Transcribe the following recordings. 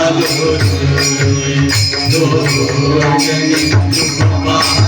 Thank you.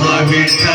Vitthala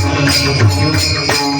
¡Gracias!